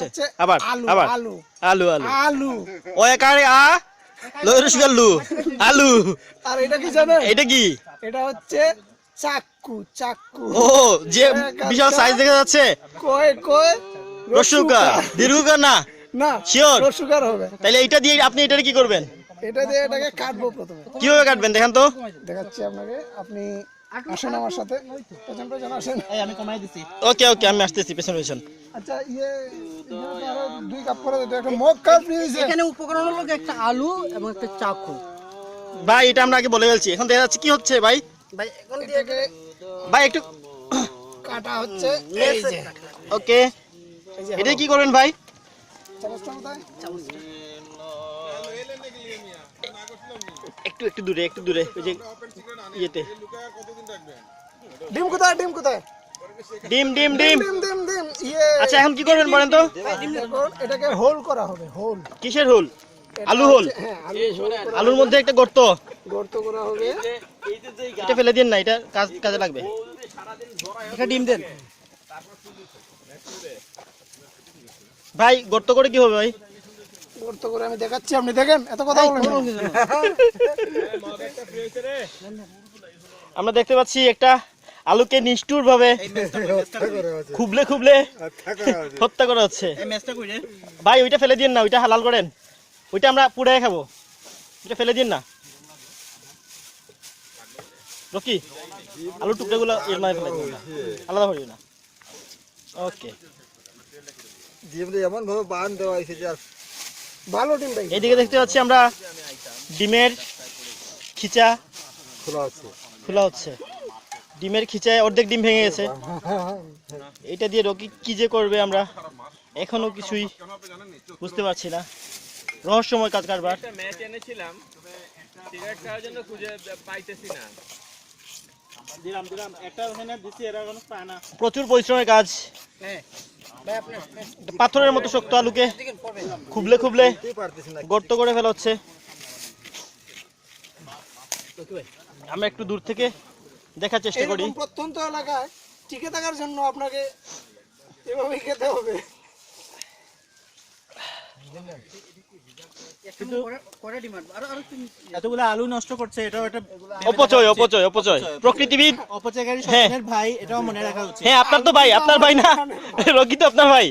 হচ্ছে আবার, আবার। আলু। আলু আলু। আলু। ও একারে আ? লরুসগাল্লু আলু। আর এটা কি জানেন? এটা কি? এটা হচ্ছে চাক্কু চাক্কু। ও যে বিশাল সাইজ দেখা যাচ্ছে। কয় কয় রসুকা দীর্ঘকার না? না Sure? রসুকার হবে। তাহলে এটা দিয়ে আপনি এটার কি করবেন? এটা দিয়ে এটাকে কাটবো প্রথমে। কীভাবে কাটবেন দেখেন তো। দেখাচ্ছি আপনাকে। আপনি আসেন আমার সাথে। পেছন পেছন আসেন। আমি কমাই দিছি। ওকে ওকে আমি আসতেছি পেছন পেছন। আচ্ছা ইয়ে এখানে তো আরও দুই কাপ করে দিতে একটা মগ কাপ নিয়েছে এখানে উপকরণ হলো একটা আলু এবং একটা চাকু। ভাই এটা আমরা আগে বলে ফেলছি। এখন দেখা যাচ্ছে কি হচ্ছে ভাই? ভাই এখন ভাই একটু কাটা হচ্ছে। এই যে। ওকে। এটা কি করবেন ভাই? চামচটা কোথায়? একটু একটু দূরে একটু দূরে ওই যে ইয়েতে। ডিম কোথায় ডিম কোথায়? ডিম ডিম ডিম। ডিম ডিম ডিম ইয়ে। আচ্ছা এখন কি করবেন বলেন তো? এটাকে হোল করা হবে হোল। কিসের হোল? আলু হোল। হ্যাঁ আলুর মধ্যে একটা গর্ত। গর্ত করা হবে। এটা ফেলে দিন না এটা কাজ কাজে লাগবে। একটা ডিম দেন। ভাই গর্ত করে কি হবে ভাই? গর্ত করে আমি দেখাচ্ছি আপনি দেখেন? এত কথা বলেন আমরা দেখতে পাচ্ছি একটা আলুকে নিষ্ঠুর ভাবে খুবলে খুবলে হত্যা করা হচ্ছে। এই ম্যাচটা কই রে ভাই ওইটা ফেলে দিন না ওইটা হালাল করেন। ওইটা আমরা পুড়ে খাব। ওইটা ফেলে দিন না। রকি আলু টুকরাগুলো এর মাঝে ফেলে দিন না। আলাদা করিও না। ওকে। ডিমটা এমন ভাবে বান দেওয়া হয়েছে যে ভালো ডিম ভাই। এইদিকে দেখতে পাচ্ছি আমরা ডিমের খিচা খোলা আছে। খোলা হচ্ছে। ডিমের খিচায় অর্ধেক ডিম ভেঙে গেছে। এটা দিয়ে রকি কি যে করবে আমরা এখনও কিছুই বুঝতে পারছি না। রহস্যময় কাজ কারবার। ম্যাচ এনেছিলাম সিগারেট খাওয়ার জন্য খুঁজে পাইতেছি না। দিলাম দিলাম। একটা ওখানে দিছি এরা কোনো পায় না। প্রচুর পরিশ্রমের কাজ। আপনি পাথরের মতো শক্ত আলুকে খুবলে খুবলে গর্ত করে ফেলা হচ্ছে। আমরা একটু দূর থেকে দেখার চেষ্টা করি। প্রত্যন্ত এলাকায় টিকে থাকার জন্য আপনাকে এভাবেই খেতে হবে। কিন্তু করে ডিম আনব। আরও আরও তুমি এতগুলো আলু নষ্ট করছে এটাও একটা অপচয় অপচয় অপচয়। প্রকৃতিবিদ? অপচয়কারী হ্যাঁ। ভাই এটাও মনে রাখা উচিত। হ্যাঁ আপনার তো ভাই আপনার ভাই না? রকি তো আপনার ভাই।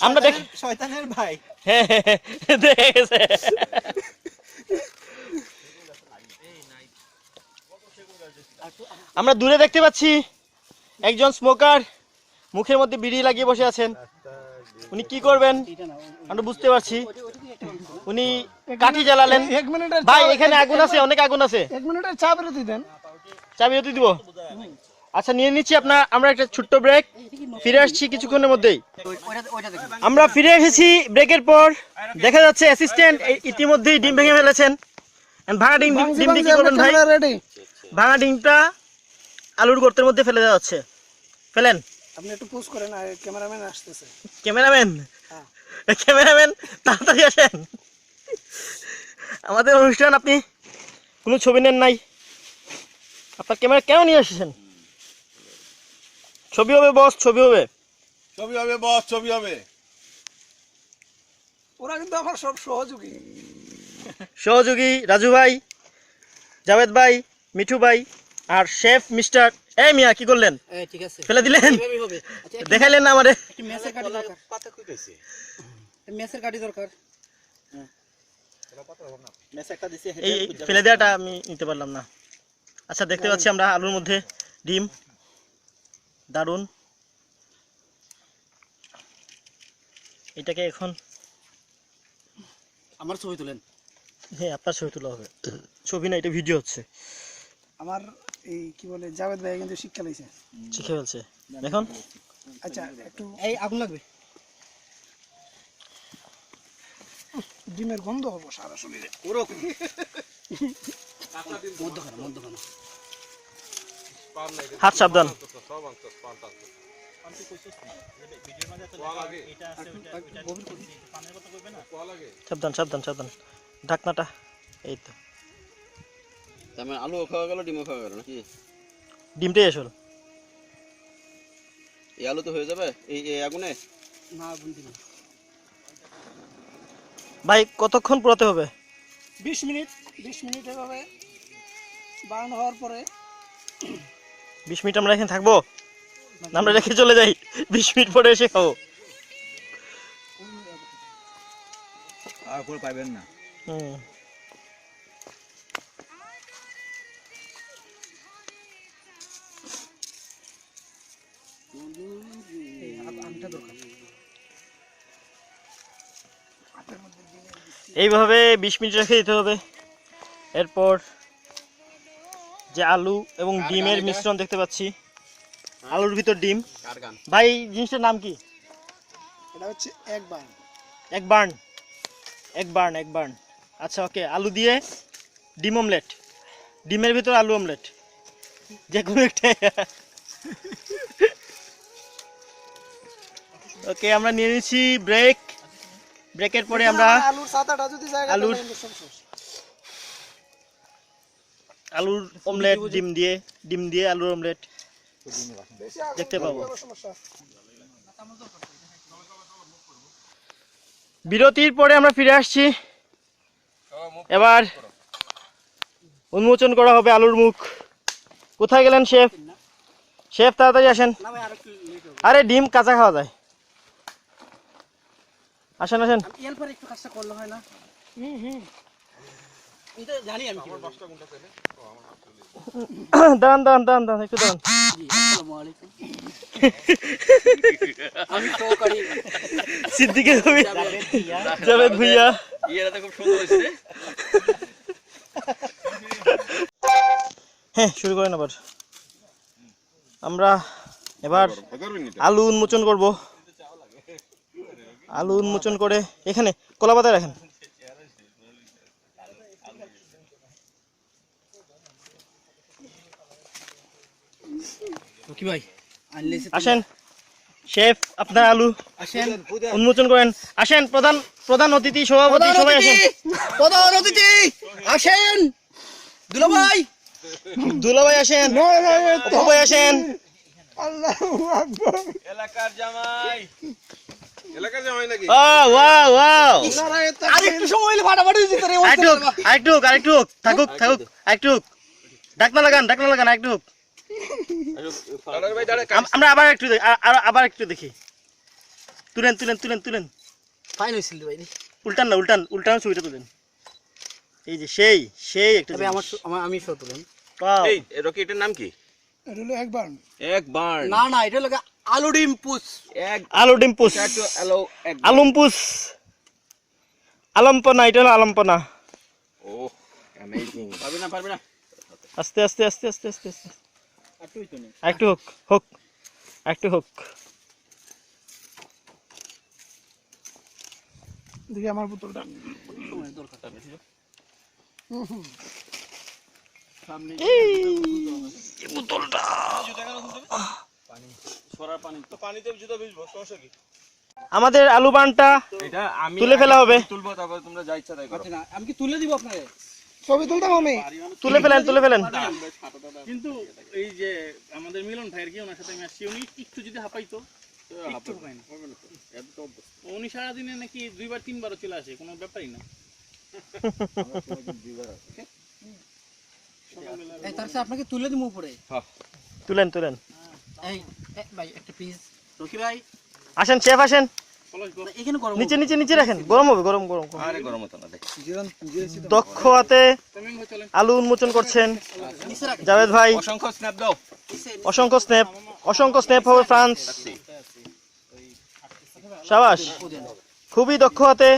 আমরা দেখ শয়তানের- ভাই। হ্যাঁ হ্যাঁ, হ্যাঁ, দেখে গেছে। আমরা দূরে দেখতে পাচ্ছি একজন স্মোকার মুখের মধ্যে বিড়ি লাগিয়ে বসে আছেন। উনি কি করবেন? আমরা বুঝতে পারছি। উনি কাঠি জ্বালালেন। এক মিনিটের ভাই এখানে আগুন আছে অনেক আগুন আছে। এক মিনিটের চা বিরতি দেন। চাবি হতে দিব? আচ্ছা নিয়ে নিচ্ছি আপনার আমরা একটা ছোট্ট ব্রেক ফিরে আসছি কিছুক্ষণের মধ্যেই। আমরা ফিরে এসেছি ব্রেকের পর। দেখা যাচ্ছে অ্যাসিস্ট্যান্ট ইতিমধ্যেই ডিম ভেঙে ফেলেছেন। ভাঙা ডিম ডিম- ডিম কি করবেন ভাই। ভাঙা ডিমটা আলুর গর্তের মধ্যে ফেলে দেওয়া হচ্ছে। ফেলেন। আপনি একটু পুশ করেন আর ক্যামেরাম্যান আসতেছে। ক্যামেরাম্যান। ক্যামেরাম্যান তাড়াতাড়ি আসেন। আমাদের অনুষ্ঠান আপনি কোনো ছবি নেন নাই। আপনার ক্যামেরা কেন নিয়ে এসেছেন? ছবি হবে বস ছবি হবে। ছবি হবে বস ছবি হবে। ওরা কিন্তু আমার সব সহযোগী। সহযোগী রাজু ভাই জাভেদ ভাই মিঠু ভাই আর শেফ মিস্টার। এ মিয়া কি করলেন? ঠিক আছে। ফেলে দিলেন? আচ্ছা দেখাইলেন না আমারে? ম্যাচের ম্যাচের কাটি দরকার। মেস একটা দিছি এই এই ফেলে দেওয়াটা আমি নিতে পারলাম না। আচ্ছা দেখতে পাচ্ছি আমরা আলুর মধ্যে ডিম দারুণ এটাকে এখন আমার ছবি তুলেন। হ্যাঁ আপনার ছবি তোলা হবে। ছবি না এটা ভিডিও হচ্ছে। আমার এই কি বলে জাভেদ ভাই কিন্তু শিক্ষা লইছে। শিখে ফেলছে। এখন আচ্ছা একটু এই আগুন লাগবে। ডিমের গন্ধ হব সারা শরীরে। মধ্যখানে মধ্যখানে হাত সাবধান। সাবধান সাবধান সাবধান। ঢাকনাটা এই তো। তার মানে আলু খাওয়া গেল ডিমও খাওয়া গেল নাকি? ডিমটাই আসল। এই আলু তো হয়ে যাবে? এই আগুনে? না বুঝি না। ভাই কতক্ষণ পোড়াতে হবে? বিশ মিনিট বিশ মিনিট এভাবে বার্ন হওয়ার পরে। বিশ মিনিট আমরা এখানে থাকব? আমরা রেখে চলে যাই। বিশ মিনিট পরে এসে খাব। আর পাইবেন না। হুম। এইভাবে বিশ মিনিট রেখে দিতে হবে। এরপর যে আলু এবং ডিমের মিশ্রণ দেখতে পাচ্ছি। আলুর ভিতর ডিম। ভাই জিনিসটার নাম কি? এটা হচ্ছে এক বার্ন এক বার্ন এক বার্ন এক বার্ন আচ্ছা ওকে আলু দিয়ে ডিম অমলেট। ডিমের ভিতর আলু অমলেট। যে কোনো একটা। ওকে আমরা নিয়ে নিচ্ছি ব্রেক। ব্রেকের পরে আমরা আলুর সাতাটা যদি জায়গা আলুর-। আলুর অমলেট ডিম দিয়ে ডিম দিয়ে আলুর অমলেট দেখতে পাবো। বিরতির পরে আমরা ফিরে আসছি। এবার উন্মোচন করা হবে আলুর মুখ। কোথায় গেলেন শেফ? শেফ তাড়াতাড়ি আসেন। আরে ডিম কাঁচা খাওয়া যায়। আসেন আসেন। এর পরে একটু কাজটা করলে হয় না? হুম হুম। জানি আমি একটু জাভেদ ভুইয়া। ইয়েরা তো খুব সুন্দর হয়েছে হ্যাঁ শুরু করেন আবার। আমরা এবার আলু উন্মোচন করব। আলু উন্মোচন করে এখানে কলা পাতায় রাখেন। কি ভাই আসেন। শেফ আপনার আলু আসেন। উন্মোচন করেন। আসেন প্রধান প্রধান অতিথি সভাপতি সবাই আসেন। প্রধান অতিথি আসেন। দুলা ভাই দুলাভাই আসেন। ভাই আসেন। এলাকার জামাই এলাকার জামাই। আমরা আবার একটু আবার একটু দেখি। তুলেন তুলেন তুলেন তুলেন। ফাইন হয়েছিল ভাই। উল্টান না উল্টান উল্টান ছবিটা তুলেন। এই যে সেই সেই একটা আমার আমি শো তুলেন। এই রকি এটার নাম কি? এটা হলো একবার এক বার্ন। না না এটা হলো আলু ডিম এক আলু ডিম্পুস চাটু আলো এক আলুম্পুস আলম্পনা এটা হলো আলম্পনা ও অ্যামেজিং পারবে না পারবে না? আস্তে আস্তে আস্তে আস্তে আস্তে আস্তে। একটু হোক হোক একটু হোক। দেখি আমার বোতলটা। আমাদের আলু বানটা এটা আমি তুলে ফেলা হবে। তুলবো তারপর তোমরা যা ইচ্ছা তাই করো। না আমি কি তুলে দিব আপনাকে? ছবি তুলতাম আমি। তুলে ফেলেন তুলে ফেলেন। কিন্তু এই যে আমাদের মিলন ভাইয়ের কি ওনার সাথে আমি আসছি উনি একটু যদি হাঁপাইতো একটু হাঁপাই না। উনি সারাদিনে নাকি দুইবার তিনবারও চলে আসে কোনো ব্যাপারই না। তার আপনাকে তুলে দিব উপরে। তুলেন তুলেন। এই ভাই একটা পিস রকি ভাই? আসেন শেফ আসেন। এখানে নিচে নিচে নিচে রাখেন। গরম হবে গরম গরম গরম। আরে গরম হতো না দক্ষ হাতে আলু উন্মোচন করছেন। জাভেদ ভাই। অসংখ্য স্ন্যাপ দাও। অসংখ্য স্ন্যাপ অসংখ্য স্ন্যাপ হবে ফ্রান্স। সাবাস খুবই দক্ষ হাতে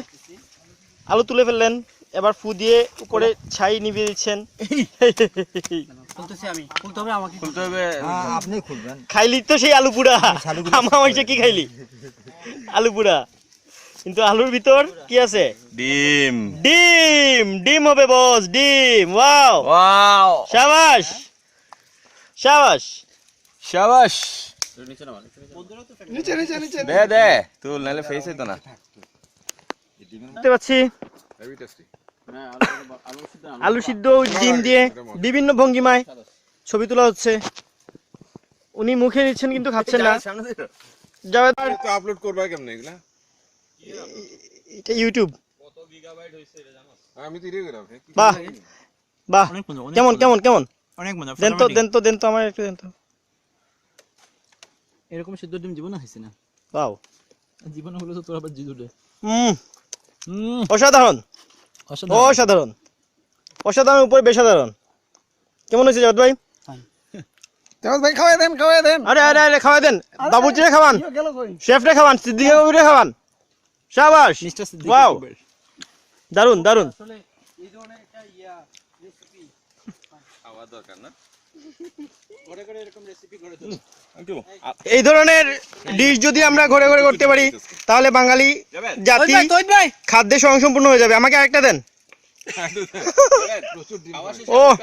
আলু তুলে ফেললেন। এবার ফু দিয়ে উপরে ছাই নিভিয়ে দিচ্ছেন। খুলতেছি আমি। খুলতে হবে আমাকে। খুলতে হবে। আপনি খুলবেন। খাইলি তো সেই আলু পুরা। আমার মাংসে কি খাইলি? আলু পুরা। কিন্তু আলুর ভিতর কি আছে? ডিম। ডিম। ডিম হবে বস ডিম। ওয়াও। ওয়াও। সাবাস। সাবাস। শাবাশ নিচে নিচে নিচে। দে দে। তুল নাহলে ফেস হইতো না। দেখতে পাচ্ছি। আলু সিদ্ধ ডিম দিয়ে বিভিন্ন ভঙ্গিমায় ছবি তোলা হচ্ছে। উনি মুখে নিচ্ছেন কিন্তু খাচ্ছেন না। জাভেদ তো আপলোড করবা কেমনে এগুলা? এটা ইউটিউব আমি তো ইরে গেলাম বাহ বাহ। অনেক মজা অনেক কেমন কেমন কেমন? অনেক মজা দেন তো দেন তো দেন তো আমার একটু দেন তো। এরকম সিদ্ধ ডিম জীবনে খাইছি না। জীবনে হলো তো তোর আবার জিদ হুম হুম অসাধারণ। অসাধারণ। অসাধারণ। অসাধারণ উপরে বেসাধারণ। কেমন হয়েছে জাভেদ ভাই? ভাই খাওয়াই দেন খাওয়াই দেন। আরে আরে আরে খাওয়াই দেন। বাবুজিরে খাওয়ান। কই? শেফরে খাওয়ান সিদ্দিকা বাবুরে খাওয়ান। শাবাশ ওয়াও। দারুণ দারুণ খাওয়া দরকার না। এই ধরনের ডিশ যদি আমরা ঘরে ঘরে করতে পারি তাহলে বাঙালি জাতি খাদ্যে স্বয়ংসম্পূর্ণ হয়ে যাবে। আমাকে আরেকটা দেন। ও।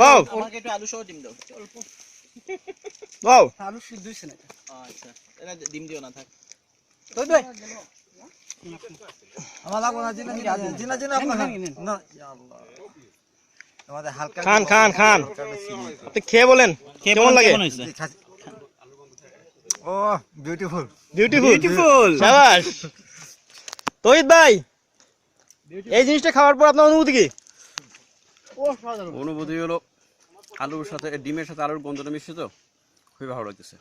বাও। আমাকে একটু আলু সহ ডিম দাও। অল্প বাও। আলু সিদ্ধ হইছে না আচ্ছা। এটা ডিম দিও না থাক। তুই ভাই! আমার লাগবো না জিনা জিনা জিনা জিনা আপনার। না ইয়া আল্লাহ। আমাদের হালকা খান খান খান। খেয়ে বলেন কেমন লাগে? ও বিউটিফুল বিউটিফুল বিউটিফুল শাবাশ তহিদ ভাই এই জিনিসটা খাওয়ার পর আপনার অনুভূতি কি? অনুভূতি হলো আলুর সাথে ডিমের সাথে আলুর গন্ধটা মিশছে তো? খুবই ভালো লাগতেছে।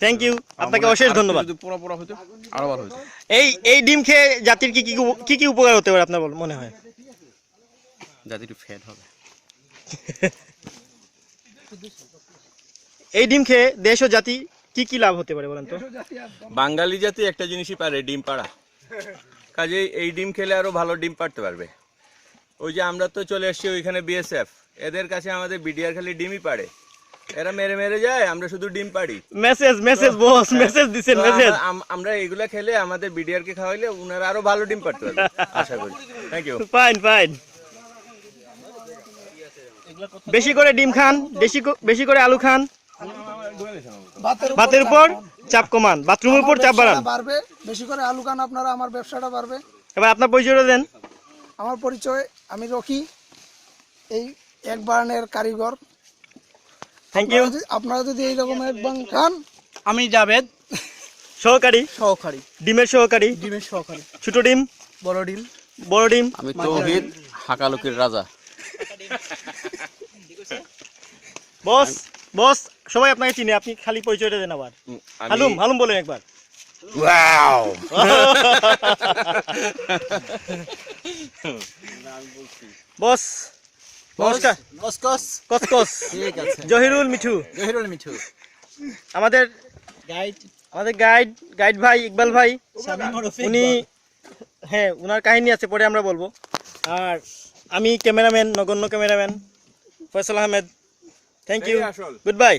থ্যাংক ইউ আপনাকে অশেষ ধন্যবাদ। পোড়া পোড়া হতো আরও ভালো হতো এই এই ডিম খেয়ে জাতির কি কি উপ- কি কি উপকার হতে পারে আপনার বল- মনে হয়? একটু ফ্যাট হবে। এই ডিম খেয়ে দেশ ও জাতি কি কি লাভ হতে পারে বলেন তো? বাঙালি জাতি একটা জিনিসই পারে ডিম পাড়া। কাজেই এই ডিম খেলে আরও ভালো ডিম পাড়তে পারবে। ওই যে আমরা তো চলে এসেছি ওইখানে বিএসএফ এদের কাছে আমাদের বিডিআর খালি ডিমই পাড়ে। এরা মেরে মেরে যায় আমরা শুধু ডিম পাড়ি। মেসেজ মেসেজ বস মেসেজ দিছেন মেসেজ আমরা- এগুলা খেলে আমাদের বিডিআর কে খাওয়াইলে উনারা আরও ভালো ডিম পাড়তে পারবে। আশা করি। থ্যাংক ইউ ফাইন ফাইন বেশি করে ডিম খান বেশি বেশি করে আলু খান। ভাতের উপর চাপ কমান বাথরুমের উপর চাপ বাড়ান। বাড়বে বেশি করে আলু খান আপনারা আমার ব্যবসাটা বাড়বে। এবার আপনার পরিচয়টা দেন। আমার পরিচয় আমি রকি এই এক বার্নের কারিগর। থ্যাংক ইউ আপনারা যদি- আপনারা যদি এইরকম এক বান খান। আমি জাভেদ সহকারী। সহকারী। ডিমের সহকারী। ডিমের সহকারী। ছোট ডিম। বড় ডিম। বড় ডিম। আমি তৌহিদ হাকালুকির রাজা। বস বস সবাই আপনাকে চিনে আপনি খালি পরিচয়টা দেন আবার। হালুম হালুম বলেন একবার। বস নমস্কার। কস কস। কসকস ঠিক আছে। জহিরুল মিঠু। জহিরুল মিঠু। আমাদের গাইড। আমাদের গাইড গাইড ভাই ইকবাল ভাই। উনি হ্যাঁ উনার কাহিনী আছে পরে আমরা বলব। আর আমি ক্যামেরাম্যান নগণ্য cameraman Faisal Ahmed. Thank you goodbye